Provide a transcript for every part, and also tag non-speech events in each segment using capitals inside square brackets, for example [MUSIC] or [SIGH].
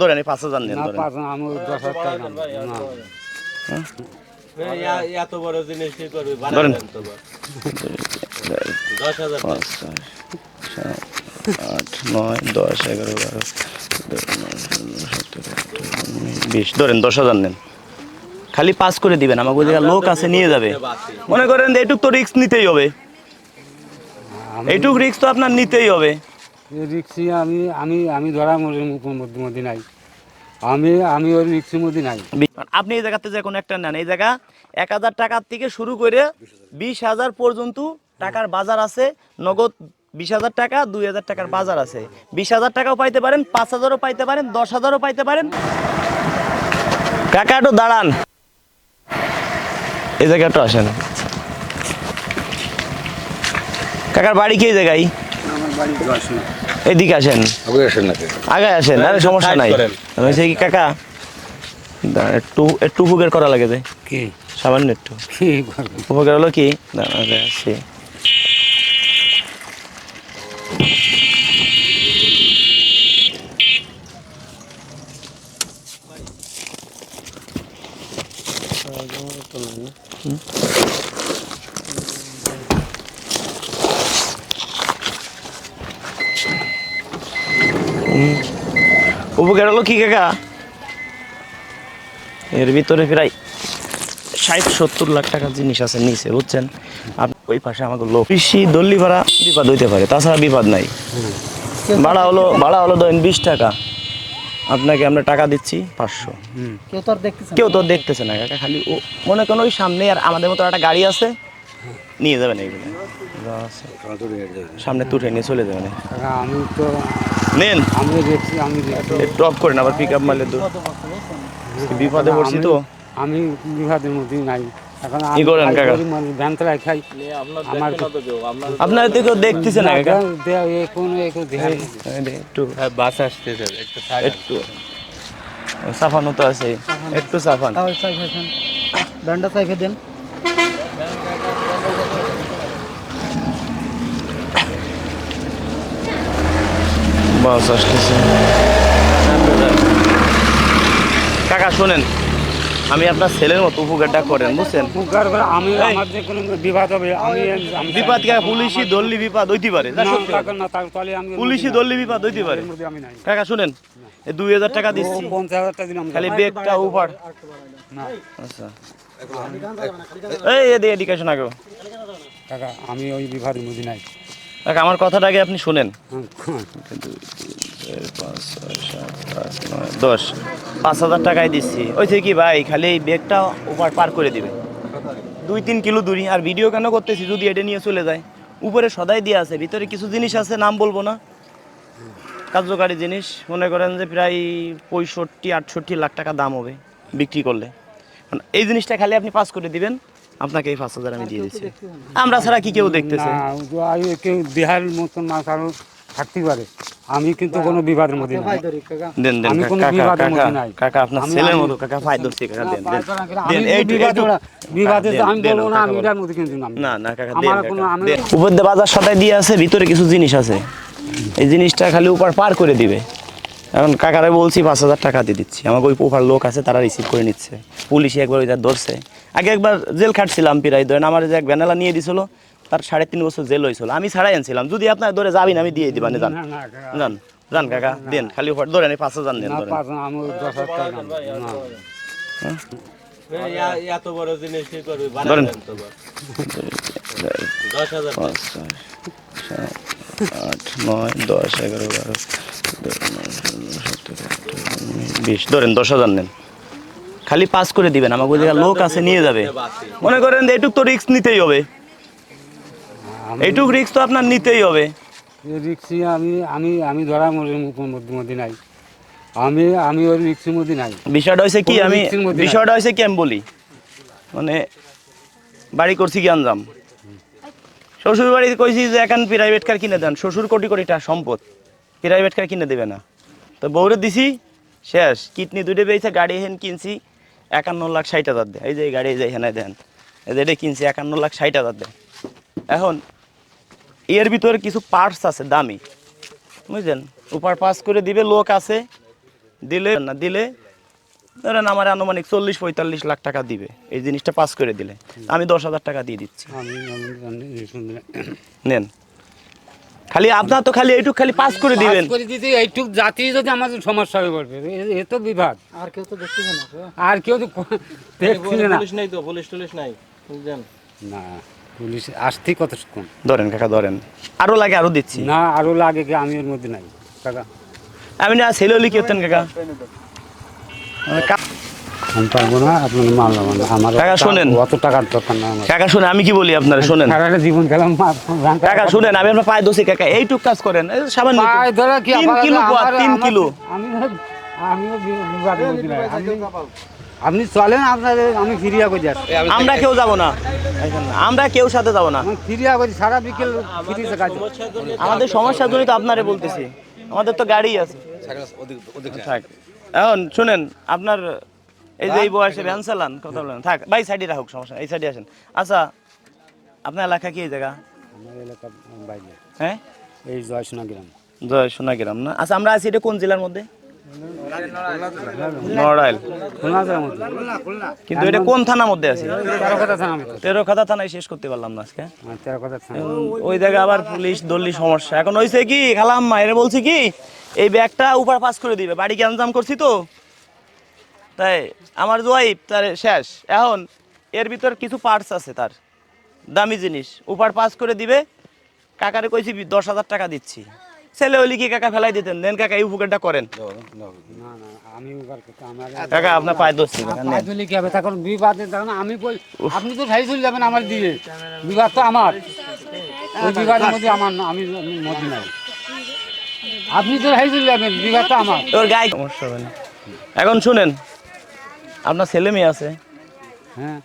ধরেন এই পাঁচ হাজার নেন পাঁচ আমি দশ হাজার টাকা নেব। না। এত বড় জিনিস কি করবি? ধরেন। দশ হাজার পাঁচ আট নয় দশ এগারো বারো তেরো, চৌদ্দ, পনেরো, ষোলো, সতেরো, আঠারো, উনিশ, বিশ ধরেন দশ হাজার নেন। খালি পাস করে দিবেন আমাকে ওই লোক আছে নিয়ে যাবে। মনে করেন যে এইটুক তো রিস্ক নিতেই হবে। এইটুক রিস্ক তো আপনার নিতেই হবে। রিক্সি আমি আমি আমি ধরা মধ্যে নাই। আমি আমি ওই রিক্সির মধ্যে নাই। আপনি এই জায়গাতে যে কোনো একটা নেন। এই জায়গা এক হাজার টাকার থেকে শুরু করে বিশ হাজার পর্যন্ত টাকার বাজার আছে। নগদ বিশ হাজার টাকা দুই হাজার টাকার বাজার আছে। বিশ হাজার টাকাও পাইতে পারেন পাঁচ হাজারও পাইতে পারেন দশ হাজারও পাইতে পারেন। কাকা একটু দাঁড়ান। এই জায়গায় একটু আসেন। কাকার বাড়ি কি এই জায়গায়? আমার বাড়ি এদিকে আসেন। আগে আসেন আরে সমস্যা নাই। হয়েছে কি কাকা একটু একটু উপকার করা লাগে যে। কি? সামান্য একটু। উপকার? হলো কি? আগে আসি। হুম। উপকার হলো কি কাকা? এর ভিতরে প্রায় ষাট সত্তর লাখ টাকার জিনিস আছে নিচে বুঝছেন? আপনি ওই পাশে আমাকে লোক। কৃষি দল্লি ভাড়া বিপদ হইতে পারে তাছাড়া বিপদ নাই। ভাড়া হলো ভাড়া হলো ধরেন বিশ টাকা। আপনাকে আমরা টাকা দিচ্ছি পাঁচশো। কেউ তো দেখতেছে কেউ তো দেখতেছে না কাকা খালি ও মনে করেন ওই সামনে আর আমাদের মতো একটা গাড়ি আছে। নিয়ে যাবেন এইগুলো? যা সামনে তুলে নিয়ে চলে যাবেন। আমি তো নেন আমি দেখছি আমি দেখছি একটু অফ করেন আবার পিক আপ মারলে বিপদে পড়ছি তো আমি মধ্যে নাই আপনার তো কেউ দেখতেছে না একটু সাফানো তো আছে একটু দেন। বাস আসতেছে। কাকা শোনেন আমি আপনার ছেলের মতো উপকারটা করেন বুঝছেন? উপকার করে আমি আমার যে কোনো বিবাদ হবে আমি কে পুলিশি দল্লি হইতে পারে পুলিশি দল্লি বিপদ হইতে পারে। কাকা শুনেন এই দুই হাজার টাকা দিচ্ছি। পঞ্চাশ হাজার টাকা দিলাম। খালি বেগটা উপর। আচ্ছা। এই এদিকে কাকা আমি ওই বিভাগের মধ্যে নাই। আমার কথাটা আগে আপনি শুনেন। দশ পাঁচ হাজার টাকায় দিচ্ছি। ওই থেকে কি ভাই খালি এই ব্যাগটা ওপার পার করে দিবে। দুই তিন কিলো দূরি আর ভিডিও কেন করতেছি? যদি এটা নিয়ে চলে যায়। উপরে সদাই দিয়ে আছে ভিতরে কিছু জিনিস আছে নাম বলব না। কার্যকারী জিনিস। মনে করেন যে প্রায় পঁয়ষট্টি আটষট্টি লাখ টাকা দাম হবে বিক্রি করলে। মানে এই জিনিসটা খালি আপনি পাস করে দিবেন। আপনাকে এই পাঁচ হাজার আমি দিয়ে দিচ্ছি। আমরা ছাড়া কি কেউ দেখতেছে? না কেউ দেহার মতন মাছ আরও থাকতে পারে। আমি কিন্তু কোনো বিবাদের মধ্যে নাই। দেন দেন আমি কোনো কাকা বিবাদের কাকা মধ্যে নাই। কাকা আপনার ছেলের মতো কাকা ফাই কাকা দেন দেন। যদি বিবাদ বিবাদে তো আমি বলব না আমি। এটার মধ্যে কিন্তু নাম। না না কাকা আমার দেন কোনো আমি উপর দিয়ে বাজার সদাই দিয়ে আছে ভিতরে কিছু জিনিস আছে। এই জিনিসটা খালি উপর পার করে দিবে। এখন কাকারে বলছি পাঁচ হাজার টাকা দিয়ে দিচ্ছি। আমাকে ওই উপর লোক আছে তারা রিসিভ করে নিচ্ছে। পুলিশে একবার ওইটা ধরছে। আগে একবার জেল খাটছিলাম পিরাই ধরেন আমার যে এক ভ্যানালা নিয়ে দিছিল তার সাড়ে তিন বছর জেল হয়েছিল। আমি ছাড়াই আনছিলাম। যদি আপনার ধরে যাবিন আমি দিয়ে দিবানি জান না না কাকা, জান জান কাকা দেন খালি উপর ধরেন পাঁচ হাজার দেন না ধরেন। [LAUGHS] পাঁচ দশ ছয় সাত আট নয় এগারো বারো বিশ। ধরেন দশ হাজার নেন। খালি পাস করে দিবেন আমাকে ওই লোক আছে নিয়ে যাবে। মনে করেন যে এইটুক তো রিক্স নিতেই হবে। এইটুক রিস্ক তো আপনার নিতেই হবে। এই রিক্সি আমি আমি আমি ধরা মধ্যে নাই। আমি আমি ওই রিক্সির মধ্যে নাই। বিষয়টা হয়েছে কি আমি। বিষয়টা হয়েছে কি আমি বলি। মানে বাড়ি করছি কি আনজাম? শ্বশুর বাড়িতে কইছি যে এখন প্রাইভেট কার কিনে দেন। শ্বশুর কোটি কোটি টাকা সম্পদ। প্রাইভেট কার কিনে দেবে না। তো বউরে দিছি, শেষ। কিডনি দুটো পেয়েছে গাড়ি হেন কিনছি, একান্ন লাখ ষাট হাজার দেয়। এই যে গাড়ি, এই যে এখানে দেন। এই যে এটা কিনছি, একান্ন লাখ ষাট হাজার দেয়। এখন, এর ভিতরে কিছু পার্টস আছে, দামি। বুঝলেন? উপর পাস করে দিবে, লোক আছে। দিলে না, দিলে ধরেন আমার আনুমানিক চল্লিশ পঁয়তাল্লিশ লাখ টাকা দিবে। এই জিনিসটা পাস করে দিলে। আমি দশ হাজার টাকা দিয়ে দিচ্ছি। নেন। খালি আপনার তো খালি এইটুক খালি পাস করে দিবেন। করে দিতে এইটুক জাতি যদি আমাদের সমস্যা হয়ে পড়বে এ- তো বিভাগ আর কেউ তো দেখতেছে না আর কেউ তো কো- না। পুলিশ নাই তো পুলিশ টুলিশ নাই। বুঝলেন? না পুলিশ আসতে কতক্ষণ ধরেন কাকা ধরেন। আরও লাগে আরও দিচ্ছি। না আরও লাগে কি আমি ওর মধ্যে নাই। কাকা। আমি না ছেলে হলে কি হতেন কাকা। আমি পারব না আপনার মাল না। আমার কাকা, শোনেন। অত টাকার দরকার না আমার। কাকা শুনে আমি কি বলি আপনারা শোনেন। সারাটা জীবন কাকা শুনেন আমি আপনার পায়ে দোষী কাকা। এইটুক কাজ করেন সামান্য পায়ে ধরে কি তিন কিলো পোয়া, তিন কিলো। আমি আমিও। আপনি- আপনি চলেন আপনার আমি ফিরিয়া করে আসছি আমরা কেউ যাব না। আমরা কেউ সাথে যাব না। ফিরিয়া করি সারা বিকেল কাজ। আমাদের সমস্যার জন্যই তো আপনারে বলতেছি। আমাদের তো গাড়ি আছে। থাক। এখন শুনেন আপনার এই যে এই বয়সে ভ্যান চালান কথা বলেন। থাক বাই সাইডে রাখুক সমস্যা এই সাইডে আসেন। আচ্ছা আপনার এলাকা কি এই জায়গা? আমার এলাকা বাইরে। হ্যাঁ? এই জয় গ্রাম। জয় সোনাগ্রাম না? আচ্ছা আমরা আছি এটা কোন জেলার মধ্যে? নড়াইল। খুলনা জেলার মধ্যে কিন্তু এটা কোন থানার মধ্যে আছে? তেরো কথা থানায় শেষ করতে পারলাম না আজকে। থানা। ওই জায়গায় আবার পুলিশ দল্লি সমস্যা। এখন হয়েছে কি খালাম মায়ের বলছি কি এই ব্যাগটা উপর পাস করে দিবে। বাড়ি গ্যাঞ্জাম করছি তো? তাই আমার ওয়াইফ তার শেষ। এখন এর ভিতর কিছু পার্টস আছে তার। দামি জিনিস। উপার পাস করে দিবে। কাকারে কইছি দশ হাজার টাকা দিচ্ছি। ছেলে হইলে কি কাকা ফেলাই দিতেন? দেন কাকা এই উপকারটা করেন। কাকা আপনার পায়ে। পাঁচজনই কি হবে? তখন বিবাদে তখন আমি বল আপনি তো সাই চলে যাবেন আমার দিয়ে। বিবাদ তো আমার। ওই বিবাদের মধ্যে আমার আমি মধ্যে নাই। আপনি তো সাই চলে যাবেন বিবাদ তো আমার। ওর গায়ে সমস্যা হবে না। এখন শুনেন আপনার ছেলে মেয়ে আছে। হ্যাঁ।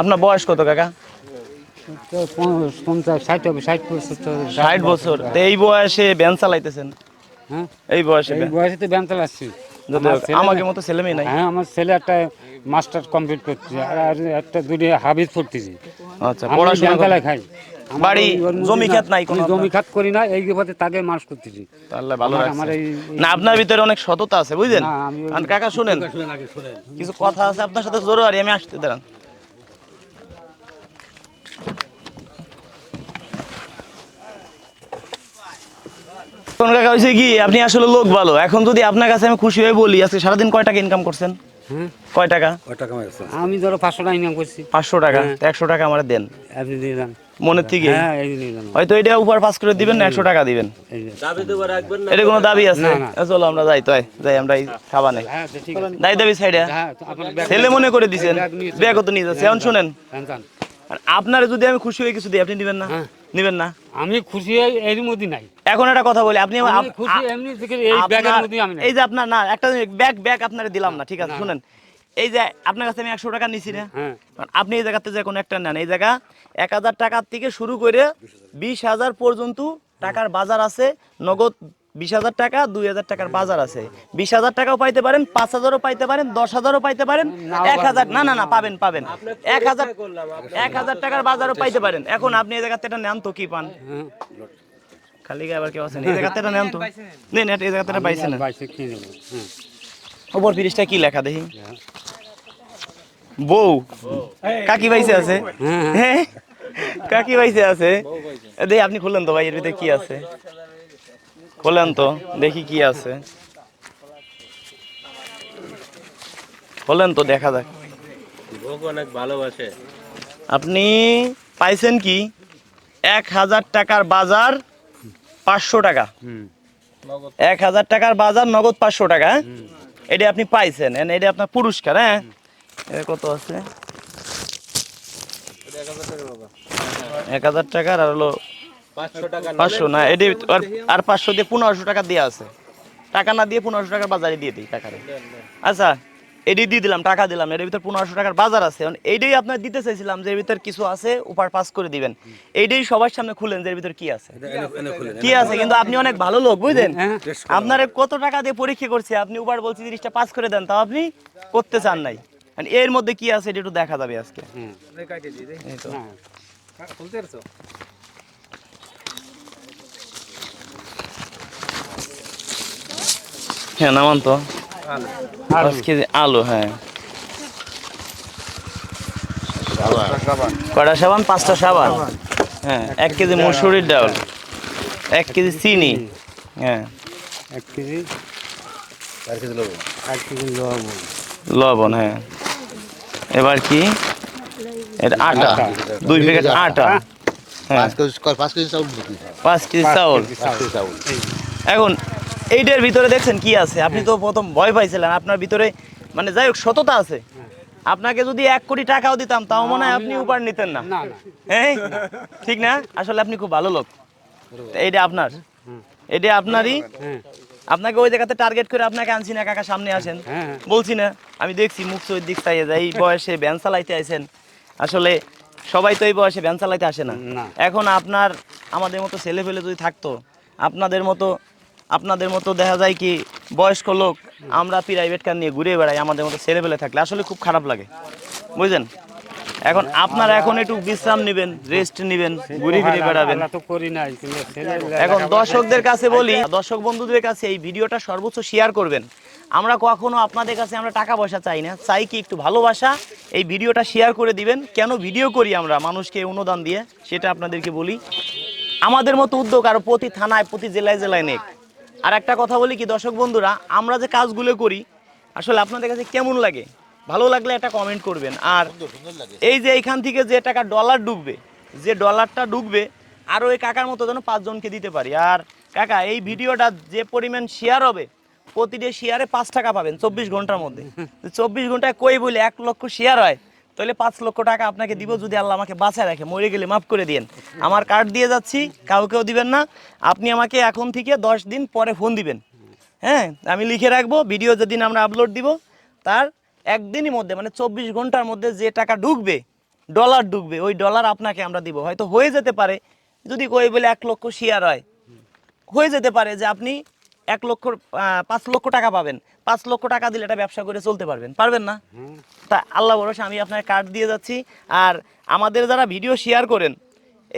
আপনার বয়স কত কাকা? ষাট বছর। তো এই বয়সে ব্যান চালাইতেছেন? হ্যাঁ। এই বয়সে এই বয়সে তো চালাচ্ছি। যদি আমার ছেলে- আমাকে মতো ছেলে মেয়ে নাই? হ্যাঁ আমার ছেলে একটা মাস্টার কমপ্লিট করছে আর আর একটা দুটি হাবিজ পড়তেছি। আচ্ছা পড়াশোনা খাই। বাড়ি, জমি ক্ষেত নাই কোনো জমি খাত করি না এই তাকে মাস করতেছি। তাহলে ভালো আমার- এই- না আপনার ভিতরে অনেক সততা আছে বুঝলেন? কাকা শুনেন। কিছু কথা আছে আপনার সাথে জরুরি আমি আসতে দাঁড়ান কাকা হয়েছে কি আপনি আসলে লোক ভালো। এখন যদি আপনার কাছে আমি খুশি হয়ে বলি আজকে সারাদিন কয় টাকা ইনকাম করছেন? হ্যাঁ কয় টাকা? আমি ধরো পাঁচশো টাকা ইনকাম করছি। পাঁচশো টাকা? তো একশো টাকা আমার দেন। আপনি দিয়ে দেন। মনের থেকে? হ্যাঁ হয়তো এটা উপর পাস করে দিবেন না একশো টাকা দিবেন। এই যে। দাবি রাখবেন না। এটা কোনো দাবি আছে? না, না। চলো আমরা যাই তো যাই আমরা এই খাবা নেই। হ্যাঁ ঠিক আছে। দাই দাবি সাইডে। হ্যাঁ তো আপনার ব্যাগ ছেলে মনে করে দিছেন। ব্যাগ নিয়ে চলে ব্যাগ তো নিয়ে যাচ্ছে? এখন শুনেন। আপনার যদি আমি খুশি হয়ে কিছু দিই আপনি দিবেন না? হ্যাঁ। নেবেন না? আমি খুশি এই এর মধ্যে নাই। এখন একটা কথা বলি আপনি খুশি এমনি থেকে এই ব্যাগের মধ্যে আমি এই যে আপনার না একটা ব্যাগ ব্যাগ আপনার দিলাম না ঠিক আছে শুনেন। এই যে আপনার কাছে আমি একশো টাকা নিছি না হ্যাঁ। কারণ আপনি এই জায়গাতে যে কোনো একটা নেন। এই জায়গা এক হাজার টাকার থেকে শুরু করে বিশ হাজার পর্যন্ত টাকার বাজার আছে নগদ বিশ হাজার টাকা দুই হাজার টাকার বাজার আছে। বিশ হাজার টাকাও পাইতে পারেন পাঁচ হাজারও পাইতে পারেন দশ হাজারও পাইতে পারেন এক হাজার না না না পাবেন পাবেন। এক হাজার এক হাজার টাকার বাজারও পাইতে পারেন। এখন আপনি এই জায়গাতে এটা নেন তো কি পান? হ্যাঁ। খালি আবার কেউ আছেন এই জায়গাতে এটা নেন তো। নেন এই জায়গাতে এটা পাইছেন হ্যাঁ। উপর তিরিশটা কি লেখা দেখি? বউ। কাকি বাইসে আছে? হ্যাঁ। হ্যাঁ। কাকি বাইসে আছে? দেখি আপনি খুললেন তো ভাই এর ভিতরে কি আছে? খোলেন তো দেখি কি আছে। খোলেন তো দেখা যাক। ভোগ অনেক ভালোবাসে। আপনি পাইছেন কি? এক হাজার টাকার বাজার পাঁচশো টাকা। এক হাজার টাকার বাজার নগদ পাঁচশো টাকা হ্যাঁ? এটা আপনি পাইছেন এটা আপনার পুরস্কার হ্যাঁ? এটা কত আছে? এক হাজার টাকার আর হলো পাঁচশো না এটি আর- আর পাঁচশো দিয়ে পনেরোশো টাকা দেওয়া আছে। টাকা না দিয়ে পনেরোশো টাকার বাজারে দিয়ে দিই টাকারে আচ্ছা এটি দিয়ে দিলাম টাকা দিলাম এর ভিতর পনেরোশো টাকার বাজার আছে। এখন এইটাই আপনার দিতে চাইছিলাম যে এর ভিতর কিছু আছে উপার পাস করে দিবেন। এইটাই সবার সামনে খুলেন যে এর ভিতর কি আছে। কি আছে? কিন্তু আপনি অনেক ভালো লোক বুঝলেন? হ্যাঁ। আপনার কত টাকা দিয়ে পরীক্ষা করছে আপনি উপার বলছি জিনিসটা পাস করে দেন তাও আপনি করতে চান নাই। মানে এর মধ্যে কি আছে এটা একটু দেখা যাবে আজকে হুম এই তো। হ্যাঁ নামান তো। আর পাঁচ কেজি আলু হ্যাঁ। কয়টা সাবান? পাঁচটা সাবান। হ্যাঁ এক কেজি মসুরির ডাল। এক কেজি চিনি। হ্যাঁ। এক কেজি। লবণ। লবণ। হ্যাঁ। এবার কি? এটা আটা। দুই প্যাকেট আটা। পাঁচ কেজি চাউল। এখন এইটার ভিতরে দেখছেন কি আছে? আপনি তো প্রথম ভয় পাইছিলেন আপনার ভিতরে মানে যাই হোক সততা আছে। আপনাকে যদি এক কোটি টাকাও দিতাম তাও মনে হয় আপনি উপর নিতেন না। হ্যাঁ ঠিক না? আসলে আপনি খুব ভালো লোক। এইটা আপনার। এটা আপনারই। হ্যাঁ আপনাকে ওই জায়গাতে টার্গেট করে আপনাকে আনছি না কাকা সামনে আসেন। হ্যাঁ বলছি না আমি দেখছি মুখ চোর দিক চাইয়ে যায়। এই বয়সে ভ্যান চালাইতে আইছেন। আসলে সবাই তো এই বয়সে ভ্যান চালাইতে আসে না। না। এখন আপনার আমাদের মতো ছেলে ফেলে যদি থাকতো আপনাদের মতো আপনাদের মতো দেখা যায় কি বয়স্ক লোক আমরা প্রাইভেট কার নিয়ে ঘুরে বেড়াই আমাদের মতো ছেলে ফেলে থাকলে। আসলে খুব খারাপ লাগে। বুঝলেন? এখন আপনারা এখন একটু বিশ্রাম নেবেন রেস্ট নেবেন ঘুরে ফিরে বেড়াবেন। নাই এখন দর্শকদের কাছে বলি দর্শক বন্ধুদের কাছে এই ভিডিওটা সর্বোচ্চ শেয়ার করবেন। আমরা কখনো আপনাদের কাছে আমরা টাকা পয়সা চাই না চাই কি একটু ভালোবাসা। এই ভিডিওটা শেয়ার করে দিবেন। কেন ভিডিও করি আমরা? মানুষকে অনুদান দিয়ে সেটা আপনাদেরকে বলি। আমাদের মতো উদ্যোগ আরও প্রতি থানায় প্রতি জেলায় জেলায় নেক। আর একটা কথা বলি কি দর্শক বন্ধুরা আমরা যে কাজগুলো করি আসলে আপনাদের কাছে কেমন লাগে? ভালো লাগলে একটা কমেন্ট করবেন। আর এই যে এইখান থেকে যে টাকা ডলার ঢুকবে যে ডলারটা ঢুকবে আর ওই কাকার মতো যেন পাঁচজনকে দিতে পারি। আর কাকা এই ভিডিওটা যে পরিমাণ শেয়ার হবে প্রতিটা শেয়ারে পাঁচ টাকা পাবেন চব্বিশ ঘণ্টার মধ্যে। চব্বিশ ঘন্টায় কই বলে এক লক্ষ শেয়ার হয়? তাহলে পাঁচ লক্ষ টাকা আপনাকে দিব যদি আল্লাহ আমাকে বাঁচায় রাখে, মরে গেলে মাফ করে দিন আমার কার্ড দিয়ে যাচ্ছি, কাউকেও দিবেন না। আপনি আমাকে এখন থেকে দশ দিন পরে ফোন দিবেন। হ্যাঁ আমি লিখে রাখব ভিডিও যেদিন আমরা আপলোড দিব, তার একদিনই মধ্যে মানে চব্বিশ ঘণ্টার মধ্যে যে টাকা ঢুকবে ডলার ঢুকবে, ওই ডলার আপনাকে আমরা দিব। হয়তো হয়ে যেতে পারে, যদি কই বলে এক লক্ষ শেয়ার হয়, হয়ে যেতে পারে যে আপনি এক লক্ষ পাঁচ লক্ষ টাকা পাবেন। পাঁচ লক্ষ টাকা দিলে এটা ব্যবসা করে চলতে পারবেন। পারবেন না? তা আল্লাহ ভরসা আমি আপনার কার্ড দিয়ে যাচ্ছি। আর আমাদের যারা ভিডিও শেয়ার করেন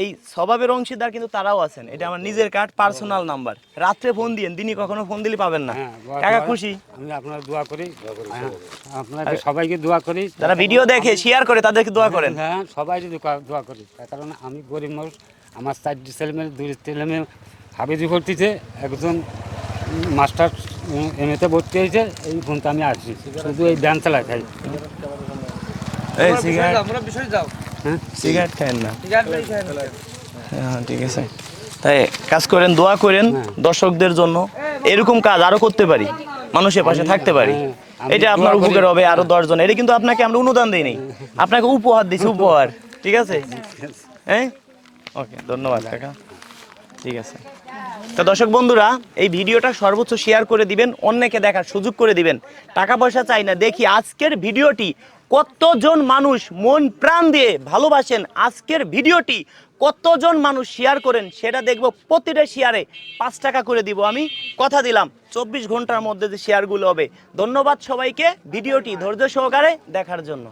এই স্বভাবের অংশীদার কিন্তু তারাও আছেন। এটা আমার নিজের কার্ড পার্সোনাল নাম্বার রাত্রে ফোন দিয়েন দিনই কখনো ফোন দিলে পাবেন না। হ্যাঁ, দোয়া কাকা খুশি? আমি আপনার দোয়া করি। হ্যাঁ, আপনাকে সবাইকে দোয়া করি। যারা ভিডিও দেখে শেয়ার করে তাদেরকে দোয়া করেন। হ্যাঁ সবাই দোয়া করি। তার কারণ আমি গরিব মানুষ। আমার চারটি ছেলে মেয়ে দুই ছেলে মেয়ে হাবিজি ভর্তিতে একজন মাস্টার এমএতে ভর্তি হয়েছে এই ফোনটা আমি আসছি। শুধু এই ব্যান চালায় খাই। এই সিগারেট হ্যাঁ? সিগারেট খায়েন না। হ্যাঁ ঠিক আছে। তাই কাজ করেন দোয়া করেন দর্শকদের জন্য। এরকম কাজ আরও করতে পারি। মানুষের পাশে থাকতে পারি। হ্যাঁ, এটা আপনার উপকার হবে আরও দশজন এটা কিন্তু আপনাকে আমরা অনুদান দিই আপনাকে উপহার দিচ্ছি [LAUGHS] উপহার। ঠিক আছে? হ্যাঁ? ওকে ধন্যবাদ কাকা। ঠিক আছে। তো দর্শক বন্ধুরা, এই ভিডিওটা সর্বোচ্চ শেয়ার করে দিবেন, অন্যকে দেখার সুযোগ করে দিবেন। টাকা পয়সা চাই না, দেখি আজকের ভিডিওটি কতজন মানুষ মন প্রাণ দিয়ে ভালোবাসেন। আজকের ভিডিওটি কতজন মানুষ শেয়ার করেন, সেটা দেখব প্রতিটা শেয়ারে পাঁচ টাকা করে দিব আমি। কথা দিলাম, চব্বিশ ঘণ্টার মধ্যে যে শেয়ারগুলো হবে। ধন্যবাদ সবাইকে, ভিডিওটি ধৈর্য সহকারে দেখার জন্য।